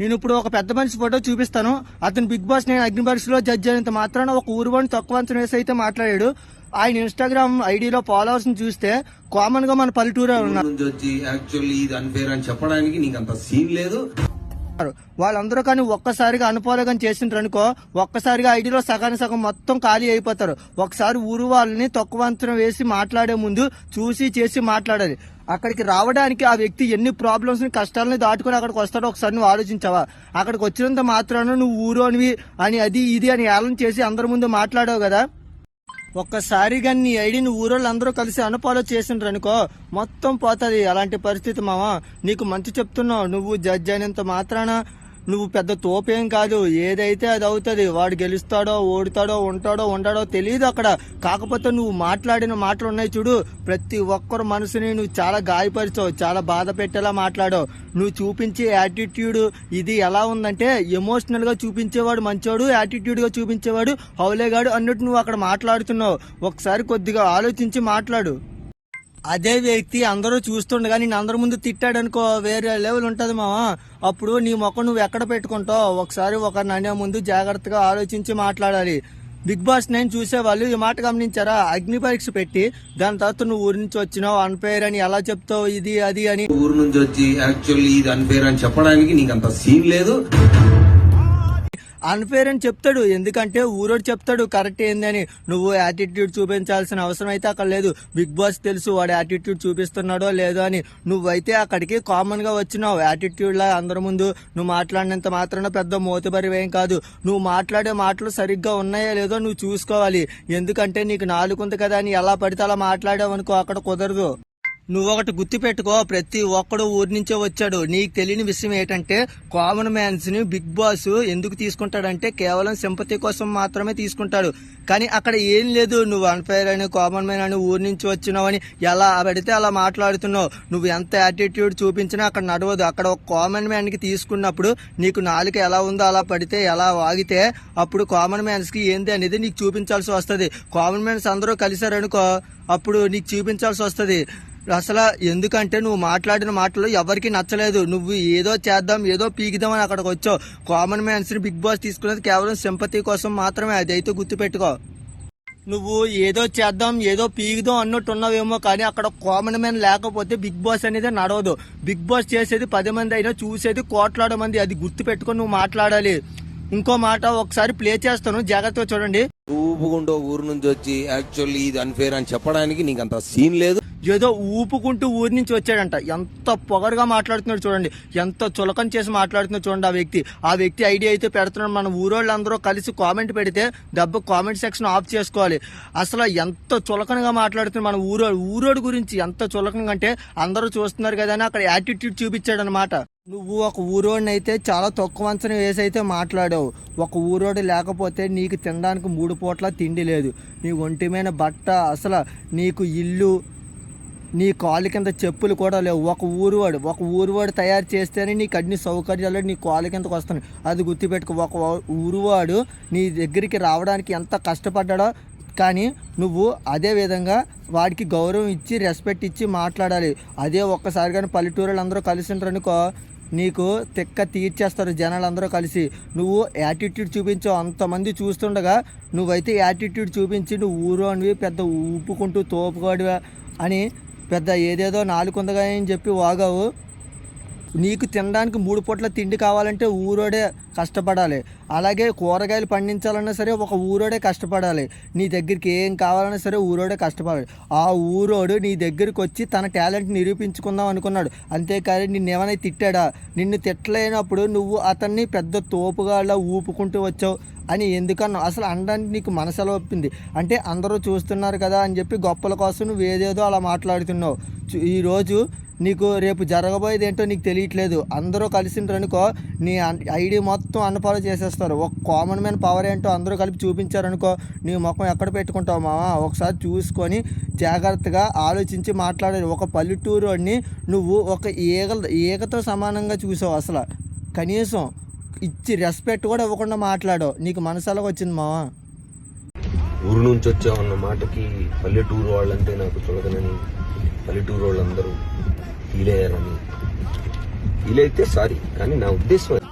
నేను ఇప్పుడు ఒక పెద్ద మనిషి ఫోటో చూపిస్తాను. అతను బిగ్ బాస్ నేను అగ్నిపరీక్షలో జడ్జి అయినంత మాత్రాన ఒక ఊరువాణి తక్కువ అంచనా వేసి అయితే మాట్లాడాడు. ఆయన ఇన్స్టాగ్రామ్ ఐడిలో ఫాలోవర్స్ చూస్తే కామన్గా మన పల్లెటూరు ఉన్నారు యాక్చువల్లీ ఇది అన్ఫేర్ అని చెప్పడానికి నీకు అంత సీన్ లేదు. వాళ్ళందరూ కానీ ఒక్కసారిగా అనుపాలకం చేసిండ్రు అనుకో ఒక్కసారిగా ఐడిలో సగానికి సగం మొత్తం ఖాళీ అయిపోతారు. ఒకసారి ఊరు వాళ్ళని తక్కువ వేసి మాట్లాడే ముందు చూసి చేసి మాట్లాడాలి. అక్కడికి రావడానికి ఆ వ్యక్తి ఎన్ని ప్రాబ్లమ్స్ని కష్టాలని దాటుకుని అక్కడికి వస్తాడో ఒకసారి నువ్వు ఆలోచించావా? అక్కడికి వచ్చినంత మాత్రాన నువ్వు ఊరోనివి అని అది ఇది అని ఏలం చేసి అందరి ముందు మాట్లాడావు కదా? ఒక్కసారిగా నీ ఐడిని ఊరోళ్ళందరూ కలిసి అనుపాలో చేసిండ్రు అనుకో మొత్తం పోతుంది. అలాంటి పరిస్థితి మావా నీకు మంచి చెప్తున్నావు. నువ్వు జడ్జి అయినంత మాత్రాన నువ్వు పెద్ద తోపేం కాదు. ఏదైతే అది అవుతుంది వాడు గెలుస్తాడో ఓడుతాడో ఉంటాడో ఉండడో తెలియదు అక్కడ. కాకపోతే నువ్వు మాట్లాడిన మాటలు ఉన్నాయి చూడు. ప్రతి ఒక్కరు మనసుని నువ్వు చాలా గాయపరిచావు చాలా బాధ పెట్టేలా మాట్లాడావు. నువ్వు చూపించే యాటిట్యూడ్ ఇది ఎలా ఉందంటే ఎమోషనల్గా చూపించేవాడు మంచోడు యాటిట్యూడ్గా చూపించేవాడు హౌలేగాడు అన్నట్టు నువ్వు అక్కడ మాట్లాడుతున్నావు. ఒకసారి కొద్దిగా ఆలోచించి మాట్లాడు. అదే వ్యక్తి అందరూ చూస్తుండగా నేను అందరి ముందు తిట్టాడు అనుకో వేరే లెవెల్ ఉంటది మావా. అప్పుడు నీ మొక్క నువ్వు ఎక్కడ పెట్టుకుంటావు? ఒకసారి ఒక నన్నే ముందు జాగ్రత్తగా ఆలోచించి మాట్లాడాలి. బిగ్ బాస్ నేను చూసేవాళ్ళు ఈ మాట గమనించారా? అగ్ని పరీక్ష పెట్టి దాని తర్వాత నువ్వు ఊరి నుంచి వచ్చినావు అన్పేర్ అని ఎలా చెప్తావు ఇది అది అని. ఊరు నుంచి వచ్చి యాక్చువల్లీ ఇది అన్పేర్ అని చెప్పడానికి నీకు అంత సీన్ లేదు. అన్ఫేర్ అని చెప్తాడు. ఎందుకంటే ఊరోడు చెప్తాడు కరెక్ట్ ఏందని నువ్వు యాటిట్యూడ్ చూపించాల్సిన అవసరం అయితే అక్కడ లేదు. బిగ్ బాస్ తెలుసు వాడు యాటిట్యూడ్ చూపిస్తున్నాడో లేదో అని. నువ్వైతే అక్కడికి కామన్గా వచ్చినావు. యాటిట్యూడ్ లా అందరి ముందు నువ్వు మాట్లాడినంత మాత్రాన పెద్ద మోతబరివేం కాదు. నువ్వు మాట్లాడే మాటలు సరిగ్గా ఉన్నాయో లేదో నువ్వు చూసుకోవాలి. ఎందుకంటే నీకు నాలుగుంది కదా అని ఎలా పడితే అలా మాట్లాడావనుకో అక్కడ కుదరదు. నువ్వు ఒకటి గుర్తు పెట్టుకో ప్రతి ఒక్కడు ఊరి నుంచే వచ్చాడు. నీకు తెలియని విషయం ఏంటంటే కామన్ మ్యాన్స్ని బిగ్ బాస్ ఎందుకు తీసుకుంటాడంటే కేవలం సింపతి కోసం మాత్రమే తీసుకుంటాడు. కానీ అక్కడ ఏం లేదు నువ్వు అన్ఫైర్ అని కామన్ మ్యాన్ అని ఊరి నుంచి వచ్చినావు అని ఎలా పడితే అలా మాట్లాడుతున్నావు. నువ్వు ఎంత యాటిట్యూడ్ చూపించినా అక్కడ నడవదు. అక్కడ ఒక కామన్ మ్యాన్కి తీసుకున్నప్పుడు నీకు నాలుక ఎలా ఉందో అలా పడితే ఎలా వాగితే అప్పుడు కామన్ మ్యాన్స్కి ఏంది అనేది నీకు చూపించాల్సి వస్తుంది. కామన్ మ్యాన్స్ అందరూ కలిశారనుకో అప్పుడు నీకు చూపించాల్సి వస్తుంది. అసలు ఎందుకంటే నువ్వు మాట్లాడిన మాటలు ఎవరికి నచ్చలేదు. నువ్వు ఏదో చేద్దాం ఏదో పీకిదాం అని అక్కడికి వచ్చావు. కామన్ మ్యాన్స్ని బిగ్ బాస్ తీసుకునేది కేవలం సింపతి కోసం మాత్రమే. అదైతే గుర్తుపెట్టుకో. నువ్వు ఏదో చేద్దాం ఏదో పీగుదాం అన్నట్టు ఉన్నావేమో కానీ అక్కడ కామన్ మ్యాన్ లేకపోతే బిగ్ బాస్ అనేది నడవదు. బిగ్ బాస్ చేసేది పది మంది అయినా చూసేది కోట్లాడ మంది. అది గుర్తు పెట్టుకొని నువ్వు మాట్లాడాలి. ఇంకో మాట ఒకసారి ప్లే చేస్తాను. జాగ్రత్తగా చూడండి. ఊపుకుంటూ ఊరు నుంచి వచ్చి యాక్చువల్లీ ఇది అన్ఫేర్ అని చెప్పడానికి నీకు అంత సీన్ లేదు. ఏదో ఊపుకుంటూ ఊరి నుంచి వచ్చాడంట. ఎంత పొగరుగా మాట్లాడుతున్నాడు చూడండి. ఎంత చులకం చేసి మాట్లాడుతున్నాడు చూడండి ఆ వ్యక్తి. ఆ వ్యక్తి ఐడియా అయితే పెడుతున్నాడు. మన ఊరోళ్ళందరూ కలిసి కామెంట్ పెడితే డబ్బు కామెంట్ సెక్షన్ ఆఫ్ చేసుకోవాలి. అసలు ఎంత చులకనగా మాట్లాడుతున్నాడు మన ఊరోడు ఊరోడు గురించి. ఎంత చులకనగా అంటే అందరూ చూస్తున్నారు కదా అని అక్కడ యాటిట్యూడ్ చూపించాడు అనమాట నువ్వు ఒక ఊరోడిని అయితే చాలా తక్కువ అంచనా వేసి అయితే మాట్లాడావు. ఒక ఊరోడు లేకపోతే నీకు తినడానికి మూడు పూట్ల తిండి లేదు. నీ ఒంటిమైన బట్ట అసలు నీకు ఇల్లు నీ కాలు కింద చెప్పులు కూడా లేవు. ఒక ఊరువాడు ఒక ఊరువాడు తయారు చేస్తేనే నీకు అన్ని సౌకర్యాలు నీ కాలు కిందకు వస్తున్నాయి. అది గుర్తుపెట్టుకో ఒక ఊరువాడు నీ దగ్గరికి రావడానికి ఎంత కష్టపడ్డాడో కానీ నువ్వు అదే విధంగా వాడికి గౌరవం ఇచ్చి రెస్పెక్ట్ ఇచ్చి మాట్లాడాలి. అదే ఒక్కసారి కానీ పల్లెటూరులు అందరూ కలిసి ఉంటారనుకో నీకు తిక్క తీర్చేస్తారు జనాలు అందరూ కలిసి. నువ్వు యాటిట్యూడ్ చూపించావు అంతమంది చూస్తుండగా నువ్వైతే యాటిట్యూడ్ చూపించి నువ్వు ఊరు అనివి పెద్ద ఊపుకుంటూ తోపుకోడివా అని పెద్ద ఏదేదో నాలుగుందగా అని చెప్పి వాగావు. నీకు తినడానికి మూడు పూట్ల తిండి కావాలంటే ఊరోడే కష్టపడాలి. అలాగే కూరగాయలు పండించాలన్నా సరే ఒక ఊరోడే కష్టపడాలి. నీ దగ్గరికి ఏం కావాలన్నా సరే ఊరోడే కష్టపడాలి. ఆ ఊరోడు నీ దగ్గరికి వచ్చి తన టాలెంట్ నిరూపించుకుందాం అనుకున్నాడు. అంతేకాని నిన్ను ఏమైనా తిట్టాడా? నిన్ను తిట్టలేనప్పుడు నువ్వు అతన్ని పెద్ద తోపుగాళ్ళ ఊపుకుంటూ వచ్చావు అని ఎందుకన్నా అసలు అనడానికి నీకు మనసులో ఒప్పింది? అంటే అందరూ చూస్తున్నారు కదా అని చెప్పి గొప్పల కోసం నువ్వు ఏదేదో అలా మాట్లాడుతున్నావు. ఈరోజు నీకు రేపు జరగబోయేది ఏంటో నీకు తెలియట్లేదు. అందరూ కలిసిండ్రనుకో నీ ఐడి మొత్తం అన్ఫాలో చేసేస్తారు. ఒక కామన్ మ్యాన్ పవర్ ఏంటో అందరూ కలిపి చూపించారనుకో నీ ముఖం ఎక్కడ పెట్టుకుంటావు మావా? ఒకసారి చూసుకొని జాగ్రత్తగా ఆలోచించి మాట్లాడాలి. ఒక పల్లెటూరుని నువ్వు ఒక ఈగ ఈగతో సమానంగా చూసావు అసలు. కనీసం ఇచ్చి రెస్పెక్ట్ కూడా ఇవ్వకుండా మాట్లాడో నీకు మనసులో వచ్చింది మావా? ఊరు నుంచి వచ్చామన్న మాటకి పల్లెటూరు వాళ్ళంటే నాకు చులకనని పల్లెటూరు వాళ్ళందరూ ఫీల్ అయ్యారని ఫీల్ అయితే సారీ కానీ నా ఉద్దేశం